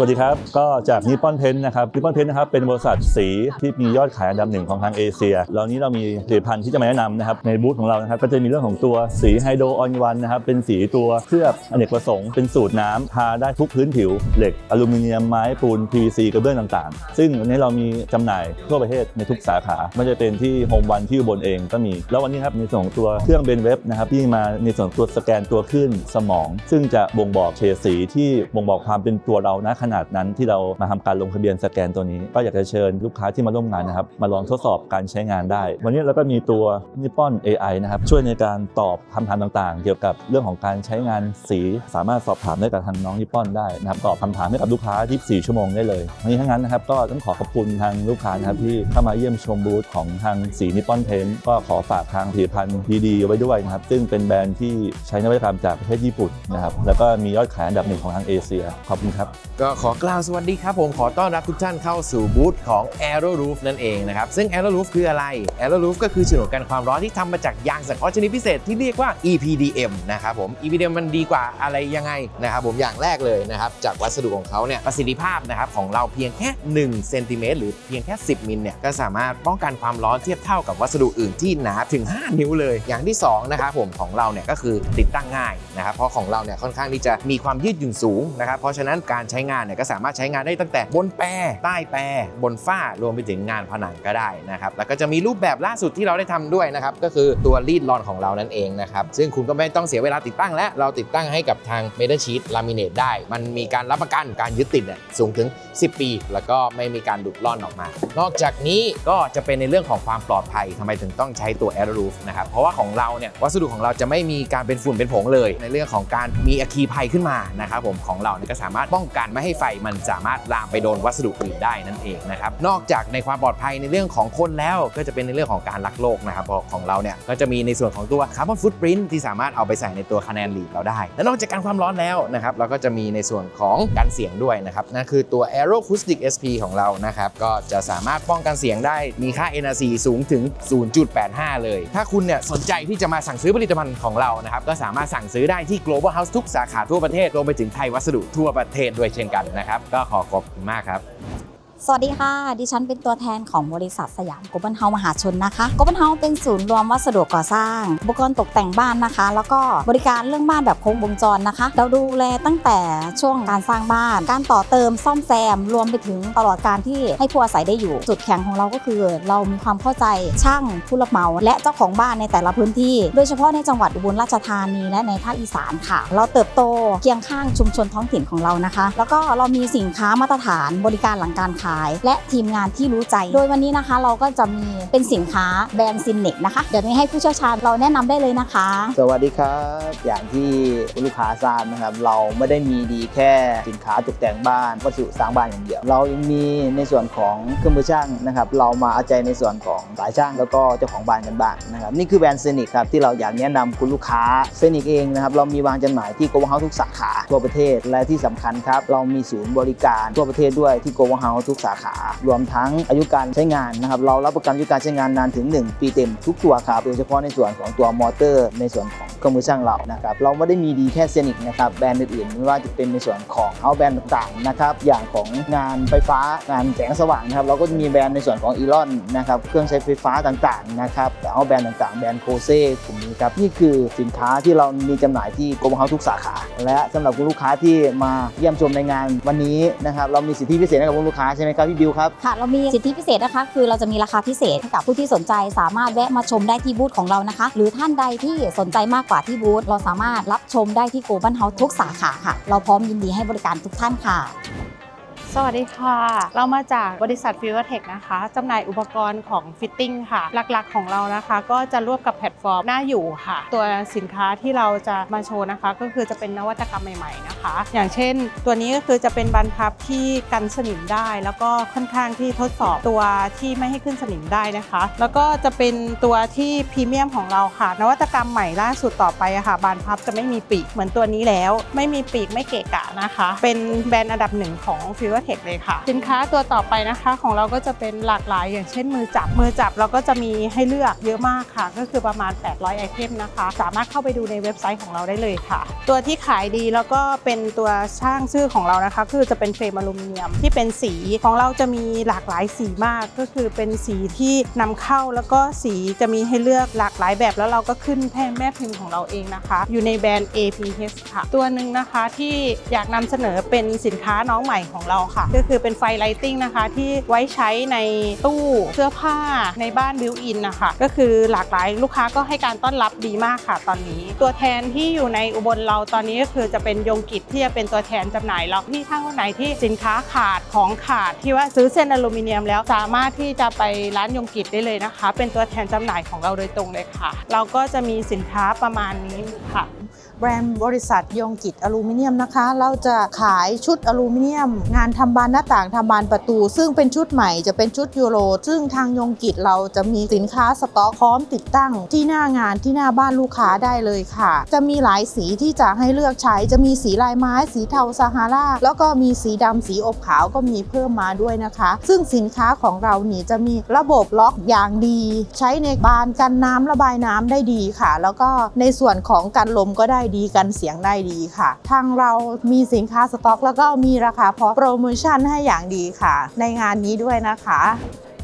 วัสดีครับ ก็จากนิปปอนเพนนะครับนิปปอนเพนนะครับเป็นบริษัทสีที่มียอดขายอันดับหนึ่งของทางเอเชียแล้วนี้เรามีผลิตภัณฑ์ที่จะมาแนะนำนะครับในบูธของเรานะครับก็จะมีเรื่องของตัวสีไฮโดรออนวันนะครับเป็นสีตัวเคลือบอเนกประสงค์เป็นสูตรน้ำทาได้ทุกพื้นผิว เหล็กอลูมิเนียมไม้ปูน PVC กระเบื้องต่างๆ ซึ่งวันนี้เรามีจำหน่ายทั่วประเทศในทุกสาขาไม่ว่าจะเป็นที่โฮมวันที่อุบลเองก็มี แล้ววันนี้ครับในส่วนของตัวเครื่องเบนเว็บนะครับที่มาในส่วนของตัวสแกนตัวขึ้นสมอง ซึ่งจะบ่งบอกเฉดสีที่บ่งบอกความเป็นตัวเราณขนาดนั้นที่เรามาทำการลงทะเบียนสแกนตัวนี้ ก็อยากจะเชิญลูกค้าที่มาร่วมงานนะครับมาลองทดสอบการใช้งานได้ วันนี้เราก็มีตัวนิปปอน AI นะครับช่วยในการตอบคำถามต่างๆ เกี่ยวกับเรื่องของการใช้งานสี สามารถสอบถามได้กับทางน้องนิปปอนได้นะครับตอบคำถามให้กับลูกค้า 24 ชั่วโมงได้เลยทั้งนี้ทั้งนั้นนะครับก็ต้องขอขอบคุณทางลูกค้านะครับที่เข้ามาเยี่ยมชมบูธของทางสีนิปปอนเพนก็ขอฝากทางผลิตภัณฑ์ดีๆไว้ด้วยนะครับซึ่งเป็นแบรนด์ที่ใช้นวัตกรรมจากประเทศญี่ปุ่นนะครับแล้วก็มียอดขายอันดับหนึ่งของทางเอเชียขอบคุณครับก็ขอกล่าวสวัสดีครับผมขอต้อนรับทุกท่านเข้าสู่บูธของ Aero Roof นั่นเองนะครับ ซึ่ง Aero Roof คืออะไร Aero Roof ก็คือฉนวนกันความร้อนที่ทำมาจากยางสังเคราะห์ชนิดพิเศษที่เรียกว่า EPDM นะครับผม EPDM มันดีกว่าอะไรยังไงนะครับผมอย่างแรกเลยนะครับจากวัสดุของเขาเนี่ยประสิทธิภาพนะครับของเราเพียงแค่1เซนติเมตรหรือเพียงแค่ 10 มิลเนี่ยก็สามารถป้องกันความร้อนเทียบเท่ากับวัสดุอื่นที่หนาถึง 5 นิ้วเลย อย่างที่2นะครับผมของเราเนี่ยก็คือติดตั้งง่ายนะครับเพราะของเราเนี่ยค่อนข้างที่จะมีความยืดหยุ่นสูงนะครับเพราะฉะนั้นการใช้งานเนี่ยก็สามารถใช้งานได้ตั้งแต่บนแปรใต้แปรบนฝ้ารวมไปถึงงานผนังก็ได้นะครับแล้วก็จะมีรูปแบบล่าสุดที่เราได้ทำด้วยนะครับก็คือตัวรีดรอนของเรานั่นเองนะครับซึ่งคุณก็ไม่ต้องเสียเวลาติดตั้งและเราติดตั้งให้กับทาง m e t a l Sheet Laminate ได้ มันมีการรับประกันการยึดติดเนี่ยสูงถึง 10 ปี แล้วก็ไม่มีการดุดร่อนออกมา นอกจากนี้ก็จะเป็นในเรื่องของความปลอดภัยทำไมถึงต้องใช้ตัว Aero Roof นะครับเพราะว่าของเราเนี่ยวัสดุของเราจะไม่มีการเป็นฝุ่นเป็นผงเลย ในเรื่องของการมีอคคีภัยขึ้นมานะครับผมของเราเนี่ยก็สามารถป้องกันไม่ให้ไฟมันสามารถลามไปโดนวัสดุอื่นได้นั่นเองนะครับนอกจากในความปลอดภัยในเรื่องของคนแล้วก็จะเป็นในเรื่องของการรักโลกนะครับของเราเนี่ยก็จะมีในส่วนของตัวคาร์บอนฟุตปรินที่สามารถเอาไปใส่ในตัวคะแนนหลีดเราได้ และนอกจากการความร้อนแล้วนะครับเราก็จะมีในส่วนของการเสียงด้วยนะครับนั่นคือตัว Aero Acoustic SP ของเรานะครับก็จะสามารถป้องกันเสียงได้มีค่า NRC สูงถึง 0.85 เลย ถ้าคุณเนี่ยสนใจที่จะมาสั่งซื้อผลิตภัณฑ์ของเรานะครับก็สามารถสั่งซื้อได้ที่ Global House ทุกสาขาทั่วประเทศรวมไปถึงไทยวัสดุทั่วประเทศด้วยเช่นกันนะครับ ก็ขอขอบคุณมากครับ สวัสดีค่ะ ดิฉันเป็นตัวแทนของบริษัทสยามกบอลเฮามหาชนนะคะกบอลเฮาเป็นศูนย์รวมวัสดุก่อสร้าง อุปกรณ์ตกแต่งบ้านนะคะ แล้วก็บริการเรื่องบ้านแบบครบวงจรนะคะ เราดูแลตั้งแต่ช่วงการสร้างบ้าน การต่อเติมซ่อมแซม รวมไปถึงตลอดการที่ให้ผู้อาศัยได้อยู่ จุดแข็งของเราก็คือ เรามีความเข้าใจช่างผู้รับเหมา และเจ้าของบ้านในแต่ละพื้นที่ โดยเฉพาะในจังหวัดอุบลราชธานีและในภาคอีสานค่ะ เราเติบโตเคียงข้างชุมชนท้องถิ่นของเรานะคะ แล้วก็เรามีสินค้ามาตรฐานบริการหลังการขาย และทีมงานที่รู้ใจ โดยวันนี้นะคะเราก็จะมีเป็นสินค้าแบรนด์ซินเนกนะคะ เดี๋ยวนี้ให้ผู้เชี่ยวชาญเราแนะนำได้เลยนะคะ สวัสดีครับ อย่างที่คุณลูกค้าทราบนะครับ เราไม่ได้มีดีแค่สินค้าตกแต่งบ้านวัสดุสร้างบ้านอย่างเดียว เรายังมีในส่วนของเครื่องมือช่างนะครับ เรามาเอาใจในส่วนของสายช่างแล้วก็เจ้าของบ้านกันบ้างนะครับนี่คือแบรนด์เซนิกครับที่เราอยากแนะนำคุณลูกค้าเซนิกเองนะครับเรามีวางจำหน่ายที่โกลบอลเฮาทุกสาขาทั่วประเทศและที่สำคัญครับ เรามีศูนย์บริการทั่วประเทศด้วยที่โกลบอลเฮาทุกสาขารวมทั้งอายุการใช้งานนะครับเรารับประกันอายุการใช้งานนานถึง 1 ปีเต็มทุกตัวครับโดยเฉพาะในส่วนของตัวมอเตอร์ ในส่วนของเครื่องมือช่างเรานะครับเราไม่ได้มีดีแค่เซนิกนะครับแบรนด์อื่นๆไม่ว่าจะเป็นในส่วนของเอาแบรนด์ต่างๆนะครับอย่างของงานไฟฟ้างานแสงสว่างนะครับเราก็จะมีแบรนด์ในส่วนของอีลอนนะครับเครื่องใช้ไฟฟ้าต่างๆนะครับแต่เอาแบรนด์ต่างๆแบรนด์โคเซ่กลุ่มนี้ครับนี่คือสินค้าที่เรามีจำหน่ายที่โกลบอลเฮาทุกสาขา และสำหรับคุณลูกค้าที่มาเยี่ยมชมในงานวันนี้นะครับเรามีสิทธิพิเศษให้กับคุณลูกค้าใช่ไหมครับพี่บิวครับ ค่ะ เรามีสิทธิพิเศษนะคะ คือเราจะมีราคาพิเศษให้กับผู้ที่สนใจสามารถแวะมาชมได้ที่บูธของเรานะคะ หรือท่านใดที่สนใจมากกว่าที่บูธเราสามารถรับชมได้ที่โกลบอลเฮาทุกสาขาค่ะ เราพร้อมยินดีให้บริการทุกท่านค่ะ สวัสดีค่ะ เรามาจากบริษัทฟิวเทคนะคะจำหน่ายอุปกรณ์ของฟิตติ้งค่ะ หลักๆของเรานะคะ ก็จะร่วมกับแพลตฟอร์มหน้าอยู่ค่ะ ตัวสินค้าที่เราจะมาโชว์นะคะ ก็คือจะเป็นนวัตกรรมใหม่ๆนะคะ อย่างเช่น ตัวนี้ก็คือจะเป็นบรรพับที่กันสนิมได้ แล้วก็ค่อนข้างที่ทดสอบตัวที่ไม่ให้ขึ้นสนิมได้นะคะ แล้วก็จะเป็นตัวที่พรีเมียมของเราค่ะ นวัตกรรมใหม่ล่าสุดต่อไปอะค่ะบานพับจะไม่มีปีกเหมือนตัวนี้แล้ว ไม่มีปีกไม่เกะกะนะคะ เป็นแบรนด์อันดับหนึ่งของฟิวเทคเลยค่ะ สินค้าตัวต่อไปนะคะของเราก็จะเป็นหลากหลาย อย่างเช่นมือจับมือจับเราก็จะมีให้เลือกเยอะมากค่ะ ก็คือประมาณ 800 ไอเทมนะคะ สามารถเข้าไปดูในเว็บไซต์ของเราได้เลยค่ะ ตัวที่ขายดีแล้วก็เป็นตัวช่างชื่อของเรานะคะ คือจะเป็นเฟรมอลูมิเนียมที่เป็นสีของเราจะมีหลากหลายสีมากก็คือเป็นสีที่นำเข้าแล้วก็สีจะมีให้เลือกหลากหลายแบบแล้วเราก็ขึ้นแท่นแม่พิมพ์ของเราเองนะคะ อยู่ในแบรนด์ APH ค่ะ ตัวหนึ่งนะคะที่อยากนำเสนอเป็นสินค้าน้องใหม่ของเราค่ะ ก็คือเป็นไฟไลติงนะคะที่ไว้ใช้ในตู้เสื้อผ้าในบ้านบิวอินนะคะก็คือหลากหลายลูกค้าก็ให้การต้อนรับดีมากค่ะ ตอนนี้ ตัวแทนที่อยู่ในอุบลเราตอนนี้ก็คือจะเป็นยงกิจที่จะเป็นตัวแทนจำหน่ายเราที่ถ้าคนไหนที่สินค้าขาดของขาดที่ว่าซื้อเส้นอลูมิเนียมแล้วสามารถที่จะไปร้านยงกิจได้เลยนะคะ เป็นตัวแทนจำหน่ายของเราโดยตรงเลยค่ะ เราก็จะมีสินค้าประมาณนี้ค่ะแบรนด์บริษัทยงกิจอลูมิเนียมนะคะ เราจะขายชุดอลูมิเนียมงานททำบานหน้าต่างทำบานประตู ซึ่งเป็นชุดใหม่จะเป็นชุดยูโร ซึ่งทางยงกิจเราจะมีสินค้าสต็อกพร้อมติดตั้ง ที่หน้างานที่หน้าบ้านลูกค้าได้เลยค่ะ จะมีหลายสีที่จะให้เลือกใช้จะมีสีลายไม้ สีเทาซาฮาราแล้วก็มีสีดำสีอบขาวก็มีเพิ่มมาด้วยนะคะ ซึ่งสินค้าของเรานี่จะมีระบบล็อกอย่างดี ใช้ในบานกันน้ำระบายน้ำได้ดีค่ะ แล้วก็ในส่วนของกันลมก็ได้ดีกันเสียงได้ดีค่ะ ทางเรามีสินค้าสต็อก แล้วก็มีราคาพร้อมโปรโมชั่นให้อย่างดีค่ะ ในงานนี้ด้วยนะคะ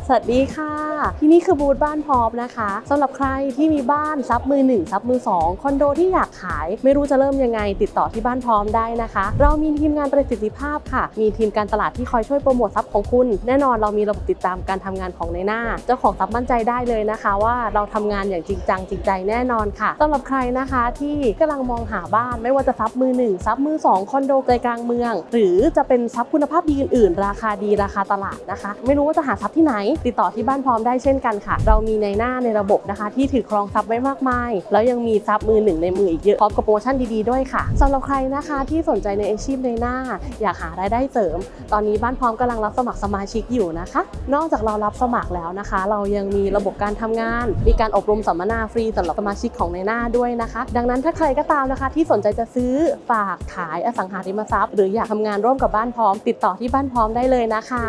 สวัสดีค่ะ ที่นี่คือบูธบ้านพร้อมนะคะสำหรับใครที่มีบ้านซับมือหนึ่งซับมือสองคอนโดที่อยากขาย ไม่รู้จะเริ่มยังไง ติดต่อที่บ้านพร้อมได้นะคะ เรามีทีมงานประสิทธิภาพค่ะ มีทีมการตลาดที่คอยช่วยโปรโมทซับของคุณ แน่นอนเรามีระบบติดตามการทำงานของในหน้า เจ้าของซับมั่นใจได้เลยนะคะ ว่าเราทำงานอย่างจริงจังจริงใจแน่นอนค่ะสำหรับใครนะคะที่กำลังมองหาบ้านไม่ว่าจะซับมือหนึ่งซับมือสองคอนโดใจกลางเมือง หรือจะเป็นซับคุณภาพดีอื่นๆ ราคาดีราคาตลาดนะคะ ไม่รู้ว่าจะหาซับที่ไหนติดต่อที่บ้านพร้อมได้เช่นกันค่ะ เรามีในหน้าในระบบนะคะ ที่ถือครองซับไว้มากมาย แล้วยังมีซับมือหนึ่งในมืออีกเยอะพร้อมกับโปรโมชั่นดีๆด้วยค่ะสำหรับใครนะคะที่สนใจในอาชีพในหน้า อยากหารายได้เสริม ตอนนี้บ้านพร้อมกำลังรับสมัครสมาชิกอยู่นะคะ นอกจากเรารับสมัครแล้วนะคะ เรายังมีระบบการทำงาน มีการอบรมสัมมนาฟรีสำหรับสมาชิกของในหน้าด้วยนะคะ ดังนั้นถ้าใครก็ตามนะคะ ที่สนใจจะซื้อฝากขายอสังหาริมทรัพย์ หรืออยากทำงานร่วมกับบ้านพร้อม ติดต่อที่บ้านพร้อมได้เลยนะคะ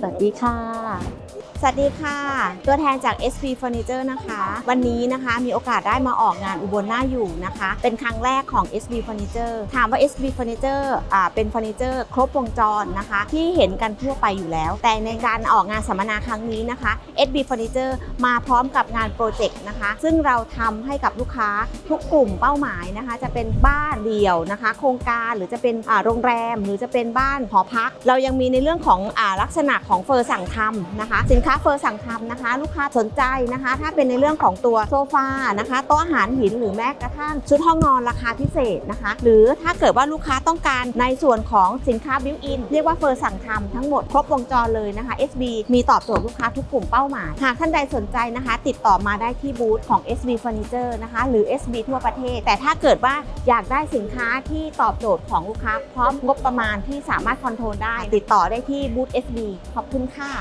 สวัสดีค่ะ สวัสดีค่ะ ตัวแทนจาก SP Furniture นะคะ วันนี้นะคะมีโอกาสได้มาออกงานอุบลหน้าอยู่นะคะ เป็นครั้งแรกของ SB Furniture ถามว่า SB Furniture อ่าเป็นเฟอร์นิเจอร์ครบวงจรนะคะ ที่เห็นกันทั่วไปอยู่แล้ว แต่ในการออกงานสัมมนาครั้งนี้นะคะ SB Furniture มาพร้อมกับงานโปรเจกต์นะคะ ซึ่งเราทำให้กับลูกค้าทุกกลุ่มเป้าหมายนะคะ จะเป็นบ้านเดี่ยวนะคะ โครงการหรือจะเป็นอ่าโรงแรม หรือจะเป็นบ้านหอพัก เรายังมีในเรื่องของอาลักษณะของเฟอร์สั่งทำนะคะสินค้าเฟอร์สั่งทำนะคะ ลูกค้าสนใจนะคะ ถ้าเป็นในเรื่องของตัวโซฟานะคะโต๊ะอาหารหินหรือแม้กระทั่งชุดห้องนอนราคาพิเศษนะคะ หรือถ้าเกิดว่าลูกค้าต้องการในส่วนของสินค้าบิวอินเรียกว่าเฟอร์สั่งทำทั้งหมดครบวงจรเลยนะคะ SB มีตอบโจทย์ลูกค้าทุกกลุ่มเป้าหมาย หากท่านใดสนใจนะคะ ติดต่อมาได้ที่บูธของ SB Furniture นะคะ หรือ SB ทั่วประเทศ แต่ถ้าเกิดว่าอยากได้สินค้าที่ตอบโจทย์ของลูกค้าพร้อมงบประมาณที่สามารถคอนโทรลได้ ติดต่อได้ที่บูธ SB ขอบคุณค่ะ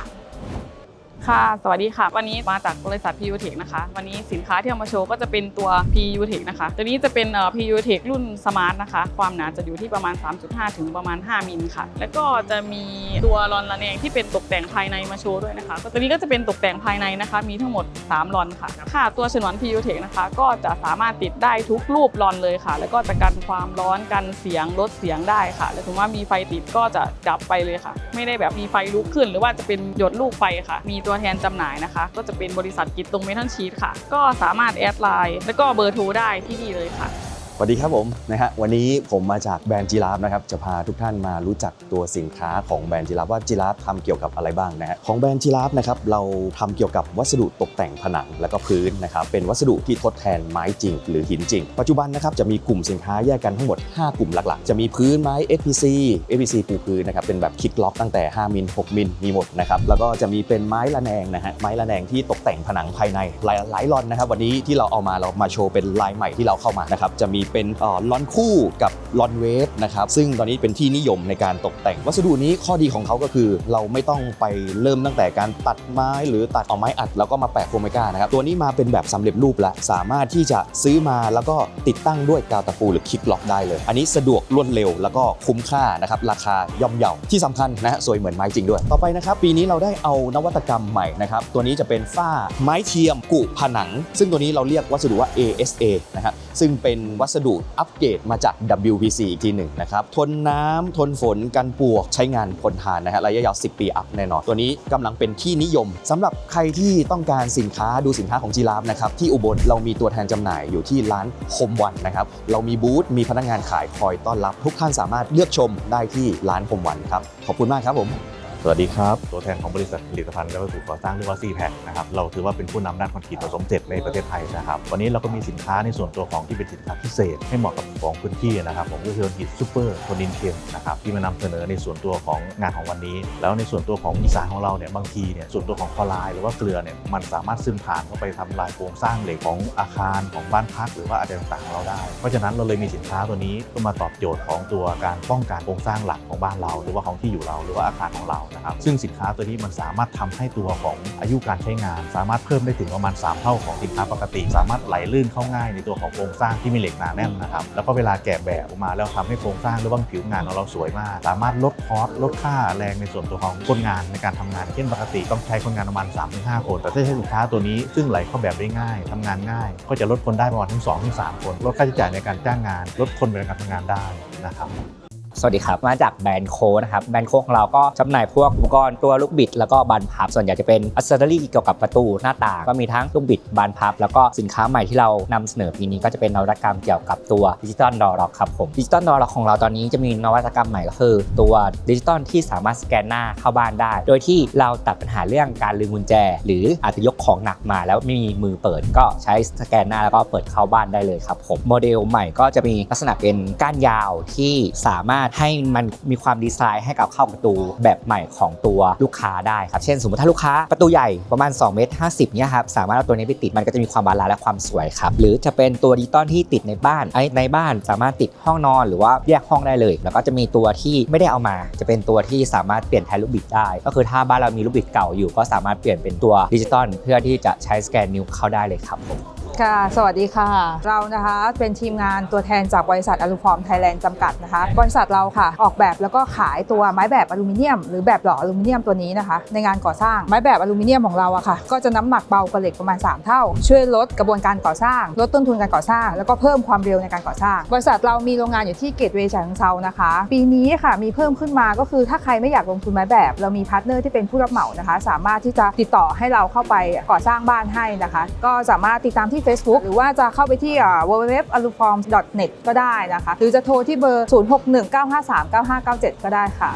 ค่ะ สวัสดีค่ะ วันนี้มาจากบริษัท PU Tech นะคะ วันนี้สินค้าที่เอามาโชว์ก็จะเป็นตัว PU Tech นะคะ ตัวนี้จะเป็นเอ่อ PU Tech รุ่น Smart นะคะ ความหนาจะอยู่ที่ประมาณ 3.5 ถึงประมาณ 5 มิลค่ะ แล้วก็จะมีตัวรอนระแนงที่เป็นตกแต่งภายในมาโชว์ด้วยนะคะ ตัวนี้ก็จะเป็นตกแต่งภายในนะคะ มีทั้งหมด 3รอนค่ะ ค่ะ ตัวฉนวน PU Tech นะคะ ก็จะสามารถติดได้ทุกรูปรอนเลยค่ะ แล้วก็จะกันความร้อนกันเสียงลดเสียงได้ค่ะ แล้วถึงว่ามีไฟติดก็จะดับไปเลยค่ะ ไม่ได้แบบมีไฟลุกขึ้น หรือว่าจะเป็นหยดลูกไฟค่ะ มีตัวแทนจำหน่ายนะคะ ก็จะเป็นบริษัทกิจตรงเมทัลชีตค่ะ ก็สามารถแอดไลน์ แล้วก็เบอร์โทรได้ที่นี่เลยค่ะ สวัสดีครับผมนะฮะวันนี้ผมมาจากแบรนด์จีราฟนะครับจะพาทุกท่านมารู้จักตัวสินค้าของแบรนด์จีราฟว่าจีราฟทำเกี่ยวกับอะไรบ้างนะฮะของแบรนด์จีราฟนะครับเราทำเกี่ยวกับวัสดุตกแต่งผนังแล้วก็พื้นนะครับเป็นวัสดุที่ทดแทนไม้จริง หรือหินจริง ปัจจุบันนะครับจะมีกลุ่มสินค้าแยกกันทั้งหมด 5 กลุ่มหลักๆ จะมีพื้นไม้ FPC FPC ปูพื้นนะครับเป็นแบบคิดล็อกตั้งแต่ 5มิล6มิลมีหมดนะครับแล้วก็จะมีเป็นไม้ระแนงนะฮะไม้ระแนงที่ตกแต่งผนังภายในหลายหลายรอนนะครับวันนี้ที่เราเอามาเรามาโชว์เป็นลายใหม่ที่เราเข้ามานะครับจะมีเป็นลอนคู่กับลอนเวฟนะครับซึ่งตอนนี้เป็นที่นิยมในการตกแต่ง วัสดุนี้ข้อดีของเขาก็คือเราไม่ต้องไปเริ่มตั้งแต่การตัดไม้หรือตัดเอาไม้อัด แล้วก็มาแปะโฟมไมก้านะครับตัวนี้มาเป็นแบบสำเร็จรูปแล้วสามารถที่จะซื้อมาแล้วก็ติดตั้งด้วยกาวตะปูหรือคลิปล็อกได้เลย อันนี้สะดวกรวดเร็วแล้วก็คุ้มค่านะครับราคาย่อมเยาที่สำคัญนะฮะสวยเหมือนไม้จริงด้วย ต่อไปนะครับปีนี้เราได้เอานวัตกรรมใหม่นะครับตัวนี้จะเป็นฝ้าไม้เทียมกุผนัง ซึ่งตัวนี้เราเรียกวัสดุว่า ASA นะครับซึ่งเป็นวัสดุอัปเกรดมาจาก WPC อีกทีหนึ่งนะครับ ทนน้ำทนฝนกันปวกใช้งานทนทานนะฮะระยะยาว 10 ปีอัพแน่นอน ตัวนี้กำลังเป็นที่นิยมสำหรับใครที่ต้องการสินค้าดูสินค้าของจีราฟนะครับที่อุบลเรามีตัวแทนจำหน่ายอยู่ที่ร้านคมวันนะครับเรามีบูธมีพนักงานขายคอยต้อนรับทุกท่านสามารถเลือกชมได้ที่ร้านคมวันครับขอบคุณมากครับผม สวัสดีครับ ตัวแทนของบริษัทผลิตภัณฑ์และวัสดุก่อสร้างเรียกว่า c p a c นะครับ เราถือว่าเป็นผู้นำด้านคอนกรีตผสมเสร็จในประเทศไทยนะครับ วันนี้เราก็มีสินค้าในส่วนตัวของที่เป็นสินค้าพิเศษ ให้เหมาะกับของพื้นที่นะครับผมก็คือคอนกรีตซูเปอร์โทนินเคมนะครับที่มานำเสนอในส่วนตัวของงานของวันนี้ แล้วในส่วนตัวของอีสานของเราเนี่ยบางทีเนี่ยส่วนตัวของคอไรด์หรือว่าเกลือเนี่ยมันสามารถซึมผ่านเข้าไปทำลายโครงสร้างเหล็กของอาคารของบ้านพัก หรือว่าอะไรต่างๆเราได้ เพราะฉะนั้นเราเลยมีสินค้าตัวนี้เพื่อมาตอบโจทย์ของตัวการป้องกันโครงสร้างหลักของบ้านเรา หรือว่าของที่อยู่เราหรือว่าอาคารของเรานะครับซึ่งสินค้าตัวนี้มันสามารถทำให้ตัวของอายุการใช้งาน สามารถเพิ่มได้ถึงประมาณ 3 เท่าของสินค้าปกติ สามารถไหลลื่นเข้าง่ายในตัวของโครงสร้างที่มีเหล็กหนาแน่นนะครับแล้วก็เวลาแกะแบบออกมาแล้วทำให้โครงสร้างหรือว่าผิวงานของเราสวยมาก สามารถลดคอสลดค่าแรงในส่วนตัวของคนงานในการทำงานเช่นปกติต้องใช้คนงานประมาณ 3-5 คน แต่ถ้าใช้สินค้าตัวนี้ซึ่งไหลเข้าแบบได้ง่ายทำงานง่าย ก็จะลดคนได้ประมาณถึง2-3คนลดค่าใช้จ่ายในการจ้างงาน ลดคนในการทำงานได้นะครับ สวัสดีครับ มาจากแบรนด์โคนะครับ แบรนด์โคของเราก็จำหน่ายพวกอุปกรณ์ตัวลูกบิด แล้วก็บานพับ ส่วนใหญ่จะเป็นอัซเซอรี่เกี่ยวกับประตูหน้าต่าง ก็มีทั้งลูกบิดบานพับ แล้วก็สินค้าใหม่ที่เรานำเสนอปีนี้ก็จะเป็นนวัตกรรมเกี่ยวกับตัวดิจิตอลดอร์ล็อกครับผม ดิจิตอลดอร์ล็อกของเราตอนนี้จะมีนวัตกรรมใหม่ก็คือ ตัวดิจิตอลที่สามารถสแกนหน้าเข้าบ้านได้ โดยที่เราตัดปัญหาเรื่องการลืมกุญแจ หรืออาจจะยกของหนักมา แล้วไม่มีมือเปิด ก็ใช้สแกนหน้าแล้วก็เปิดเข้าบ้านได้เลยครับผม โมเดลใหม่ก็จะมีลักษณะเป็นก้านยาวที่สามารถให้มันมีความดีไซน์ให้กับเข้าประตูแบบใหม่ของตัวลูกค้าได้ครับ เช่น สมมติถ้าลูกค้าประตูใหญ่ประมาณ2เมตร50เนี่ยครับสามารถเอาตัวนี้ไปติดมันก็จะมีความบาลานซ์และความสวยครับหรือจะเป็นตัวดิจิตอลที่ติดในบ้านไอ้ในบ้านสามารถติดห้องนอนหรือว่าแยกห้องได้เลย แล้วก็จะมีตัวที่ไม่ได้เอามา จะเป็นตัวที่สามารถเปลี่ยนแทนลูกบิดได้ ก็คือถ้าบ้านเรามีลูกบิดเก่าอยู่ ก็สามารถเปลี่ยนเป็นตัวดิจิตอลเพื่อที่จะใช้สแกนนิ้วเข้าได้เลยครับผม ค่ะ สวัสดีค่ะ เรานะคะเป็นทีมงานตัวแทนจากบริษัทอลูฟอร์มไทยแลนด์จำกัดนะคะ บริษัทเราค่ะ ออกแบบแล้วก็ขายตัวไม้แบบอลูมิเนียม หรือแบบหล่ออลูมิเนียมตัวนี้นะคะ ในงานก่อสร้างไม้แบบอลูมิเนียมของเราอะค่ะ ก็จะน้ำหนักเบากว่าเหล็กประมาณ 3 เท่า ช่วยลดกระบวนการก่อสร้าง ลดต้นทุนการก่อสร้าง แล้วก็เพิ่มความเร็วในการก่อสร้าง บริษัทเรามีโรงงานอยู่ที่เกตเวย์ฉะเชิงเซานะคะ ปีนี้ค่ะมีเพิ่มขึ้นมาก็คือถ้าใครไม่อยากลงทุนไม้แบบ เรามีพาร์ทเนอร์ที่เป็นผู้รับเหมานะคะ สามารถที่จะติดต่อให้เราเข้าไปก่อสร้างบ้านให้นะคะ ก็สามารถติดตามที่ Facebook หรือว่าจะเข้าไปที่ www.aluform.net ก็ได้นะคะ หรือจะโทรที่เบอร์ 0619539597 ก็ได้ค่ะ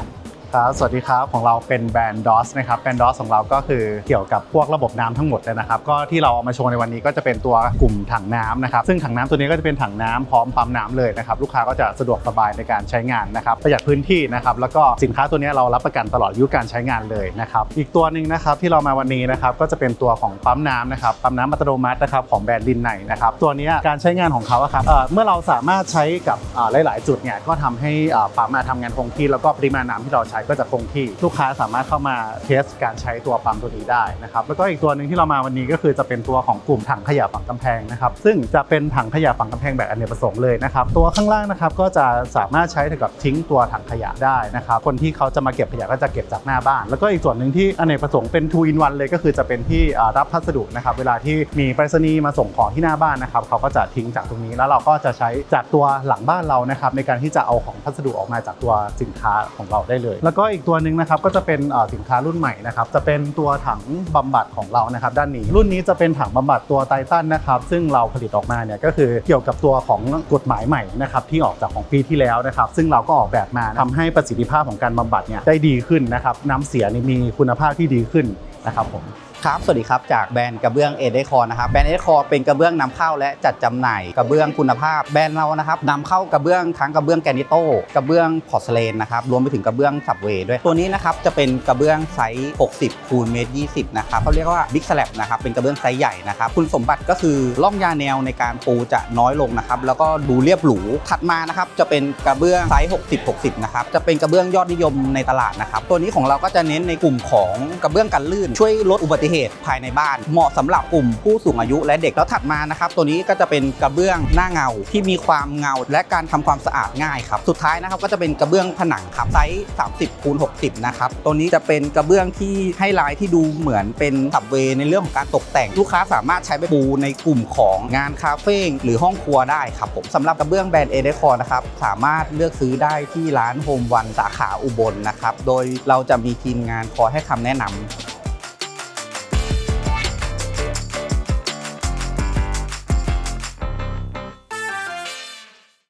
ครับสวัสดีครับ ของเราเป็นแบรนด์ DOS นะครับแบรนด์ DOS ของเราก็คือเกี่ยวกับพวกระบบน้ำทั้งหมดเลยนะครับ ก็ที่เราเอามาโชว์ในวันนี้ก็จะเป็นตัวกลุ่มถังน้ำนะครับ ซึ่งถังน้ำตัวนี้ก็จะเป็นถังน้ำพร้อมปั๊มน้ำเลยนะครับ ลูกค้าก็จะสะดวกสบายในการใช้งานนะครับ ประหยัดพื้นที่นะครับ แล้วก็สินค้าตัวนี้เรารับประกันตลอดอายุการใช้งานเลยนะครับ อีกตัวหนึ่งนะครับที่เรามาวันนี้นะครับก็จะเป็นตัวของปั๊มน้ำนะครับ ปั๊มน้ำอัตโนมัตินะครับของแบรนด์ลินไนนะครับ ตัวนี้การใช้งานของเขาครับเมื่อเราสามารถใช้กับหลาย ๆ จุดเนี่ยก็ทำให้ปั๊มมาทำงานคงที่แล้วก็ปริมาณน้ำที่เราใช้ก็จะคงที่ลูกค้าสามารถเข้ามาเทสการใช้ตัวปั๊มตัวนี้ได้นะครับแล้วก็อีกตัวหนึ่งที่เรามาวันนี้ก็คือจะเป็นตัวของกลุ่มถังขยะฝังกำแพงนะครับซึ่งจะเป็นถังขยะฝังกำแพงแบบอเนกประสงค์เลยนะครับตัวข้างล่างนะครับก็จะสามารถใช้กับทิ้งตัวถังขยะได้นะครับคนที่เขาจะมาเก็บขยะก็จะเก็บจากหน้าบ้าน แล้วก็อีกส่วนหนึ่งที่อเนกประสงค์เป็น2 in 1เลยก็คือจะเป็นที่รับพัสดุนะครับเวลาที่มีไปรษณีย์มาส่งของที่หน้าบ้านนะครับเขาก็จะทิ้งจากตรงนี้แล้วเราก็จะใช้จากตัวหลังบ้านเรานะครับในการที่จะเอาของพัสดุออกมาจากตัวสินค้าของเราได้เลยแล้วก็อีกตัวหนึ่งนะครับก็จะเป็นสินค้ารุ่นใหม่นะครับจะเป็นตัวถังบำบัดของเรานะครับด้านนี้ รุ่นนี้จะเป็นถังบำบัดตัวไททันนะครับซึ่งเราผลิตออกมาเนี่ยก็คือเกี่ยวกับตัวของกฎหมายใหม่นะครับที่ออกจากของปีที่แล้วนะครับซึ่งเราก็ออกแบบมาทำให้ประสิทธิภาพของการบำบัดเนี่ยได้ดีขึ้นนะครับน้ำเสียนี่มีคุณภาพที่ดีขึ้นนะครับผม ครับ สวัสดีครับ จากแบรนด์กระเบื้องเอเดคอนะครับ แบรนด์เอเดคอเป็นกระเบื้องนำเข้าและจัดจำหน่ายกระเบื้องคุณภาพ แบรนด์เรานะครับนำเข้ากระเบื้องทั้งกระเบื้องแกรนิโต้กระเบื้องพอร์สเลนนะครับ รวมไปถึงกระเบื้องสับเวย์ด้วย ตัวนี้นะครับจะเป็นกระเบื้องไซส์ 60 คูณเมตร 20 นะครับเขาเรียกว่าบิ๊กสแลบนะครับ เป็นกระเบื้องไซส์ใหญ่นะครับ คุณสมบัติก็คือล่องยาแนวในการปูจะน้อยลงนะครับ แล้วก็ดูเรียบหรู ถัดมานะครับจะเป็นกระเบื้องไซส์ 60 60 นะครับ จะเป็นกระเบื้องยอดนิยมในตลาดนะครับ ตัวนี้ของเราก็จะเน้นในกลุ่มของกระเบื้องกันลื่นช่วยลดอุบัติเหตุภายในบ้าน เหมาะสำหรับกลุ่มผู้สูงอายุและเด็กแล้วถัดมานะครับ ตัวนี้ก็จะเป็นกระเบื้องหน้าเงาที่มีความเงาและการทำความสะอาดง่ายครับสุดท้ายนะครับก็จะเป็นกระเบื้องผนังครับไซส์ 30คูณ60 นะครับตัวนี้จะเป็นกระเบื้องที่ให้ลายที่ดูเหมือนเป็นสับเวในเรื่องของการตกแต่งลูกค้าสามารถใช้ไปปูในกลุ่มของงานคาเฟ่หรือห้องครัวได้ครับผมสำหรับกระเบื้องแบรนด์เอเดคอนะครับสามารถเลือกซื้อได้ที่ร้านโฮมวันสาขาอุบลนะครับโดยเราจะมีทีมงานคอยให้คำแนะนำ